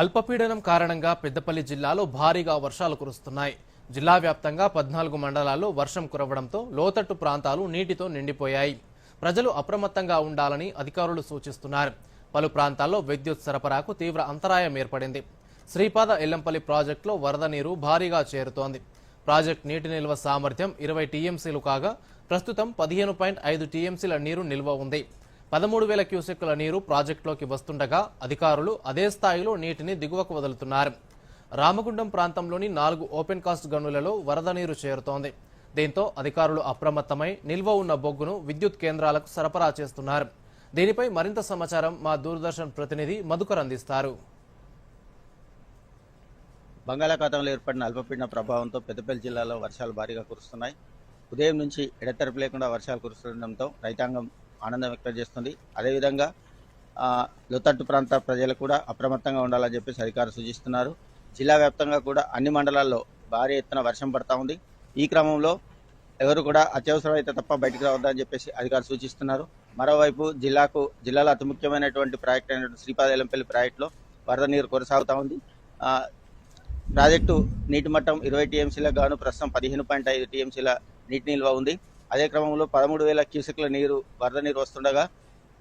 అల్పపీడనం కారణంగా పెద్దపల్లి జిల్లాలో భారీగా వర్షాలు కురుస్తున్నాయి. జిల్లా వ్యాప్తంగా పద్నాలుగు మండలాల్లో వర్షం కురవడంతో లోతట్టు ప్రాంతాలు నీటితో నిండిపోయాయి. ప్రజలు అప్రమత్తంగా ఉండాలని అధికారులు సూచిస్తున్నారు. పలు ప్రాంతాల్లో విద్యుత్ సరఫరాకు తీవ్ర అంతరాయం ఏర్పడింది. శ్రీపాద ఎల్లంపల్లి ప్రాజెక్టులో వరద నీరు భారీగా చేరుతోంది. ప్రాజెక్ట్ నీటి నిల్వ సామర్థ్యం ఇరవై టీఎంసీలు కాగా ప్రస్తుతం పదిహేను పాయింట్ ఐదు టీఎంసీల నీరు నిల్వ ఉంది. పదమూడు వేల క్యూసెక్కుల నీరు ప్రాజెక్టులోకి వస్తుండగా అధికారులు అదే స్థాయిలో నీటిని దిగువకు వదులుతున్నారు. రామగుండం ప్రాంతంలోని నాలుగు ఓపెన్ కాస్ట్ గనులలో వరద నీరు చేరుతోంది. దీంతో అధికారులు అప్రమత్తమై నిల్వ ఉన్న బొగ్గును విద్యుత్ కేంద్రాలకు సరఫరా చేస్తున్నారు. దీనిపై మరింత సమాచారం మా దూరదర్శన్ ప్రతినిధి మధుకర్ అందిస్తారు. బంగాళాఖాతంలో ఏర్పడిన అల్పపీడన ప్రభావంతో పెద్దపల్లి జిల్లాలో వర్షాలు భారీగా కురుస్తున్నాయి. ఉదయం నుంచి ఎడతెరపు లేకుండా వర్షాలు కురుస్తుండటంతో రైతాంగం ఆనందం వ్యక్తం చేస్తుంది. అదేవిధంగా లోతట్టు ప్రాంత ప్రజలు కూడా అప్రమత్తంగా ఉండాలని చెప్పేసి అధికారులు సూచిస్తున్నారు. జిల్లా వ్యాప్తంగా కూడా అన్ని మండలాల్లో భారీ ఎత్తున వర్షం పడతా ఉంది. ఈ క్రమంలో ఎవరు కూడా అత్యవసరమైతే తప్ప బయటకు రావద్దని చెప్పేసి అధికారులు సూచిస్తున్నారు. మరోవైపు జిల్లాకు జిల్లాలో అతి ముఖ్యమైనటువంటి ప్రాజెక్ట్ అయినటువంటి శ్రీపాద ఎలంపల్లి ప్రాజెక్టులో వరద నీరు కొనసాగుతూ ఉంది. ప్రాజెక్టు నీటి మట్టం ఇరవై టీఎంసీలకు గాను ప్రస్తుతం పదిహేను పాయింట్ ఐదు టీఎంసీల నీటి నిల్వ ఉంది. అదే క్రమంలో పదమూడు వేల క్యూసెక్ల నీరు వరద నీరు వస్తుండగా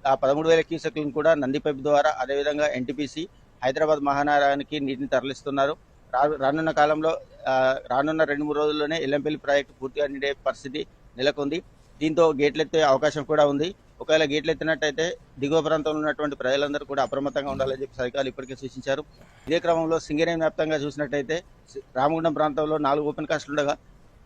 ఆ పదమూడు వేల క్యూసెక్లను కూడా నంది పైప్ ద్వారా అదేవిధంగా ఎన్టీపీసీ హైదరాబాద్ మహానగరానికి నీటిని తరలిస్తున్నారు. రా- రానున్న కాలంలో రానున్న రెండు మూడు రోజుల్లోనే ఎల్లంపల్లి ప్రాజెక్టు పూర్తిగా నిండే పరిస్థితి నెలకొంది. దీంతో గేట్లు ఎత్తే అవకాశం కూడా ఉంది. ఒకవేళ గేట్లు ఎత్తినట్టయితే దిగువ ప్రాంతంలో ఉన్నటువంటి ప్రజలందరూ కూడా అప్రమత్తంగా ఉండాలని చెప్పి అధికారులు ఇప్పటికే సూచించారు. ఇదే క్రమంలో సింగరేణి వ్యాప్తంగా చూసినట్టయితే రామగుండం ప్రాంతంలో నాలుగు ఓపెన్ కాస్ట్లు ఉండగా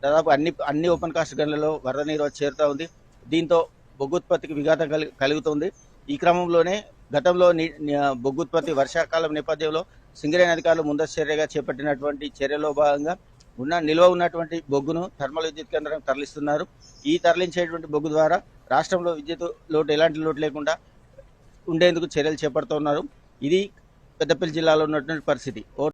దాదాపు అన్ని అన్ని ఓపెన్ కాస్ట్ గన్లలో వరద నీరు చేరుతూ ఉంది. దీంతో బొగ్గు ఉత్పత్తికి విఘాతం కలి కలుగుతుంది. ఈ క్రమంలోనే గతంలో బొగ్గుత్పత్తి బొగ్గు ఉత్పత్తి వర్షాకాలం నేపథ్యంలో సింగరేణి అధికారులు ముందస్తు చర్యగా చేపట్టినటువంటి చర్యలో భాగంగా ఉన్న నిల్వ ఉన్నటువంటి బొగ్గును థర్మల్ విద్యుత్ కేంద్రం తరలిస్తున్నారు. ఈ తరలించేటువంటి బొగ్గు ద్వారా రాష్ట్రంలో విద్యుత్ లోటు ఎలాంటి లోటు లేకుండా ఉండేందుకు చర్యలు చేపడుతున్నారు. ఇది పెద్దపల్లి జిల్లాలో ఉన్నటువంటి పరిస్థితి. ఓ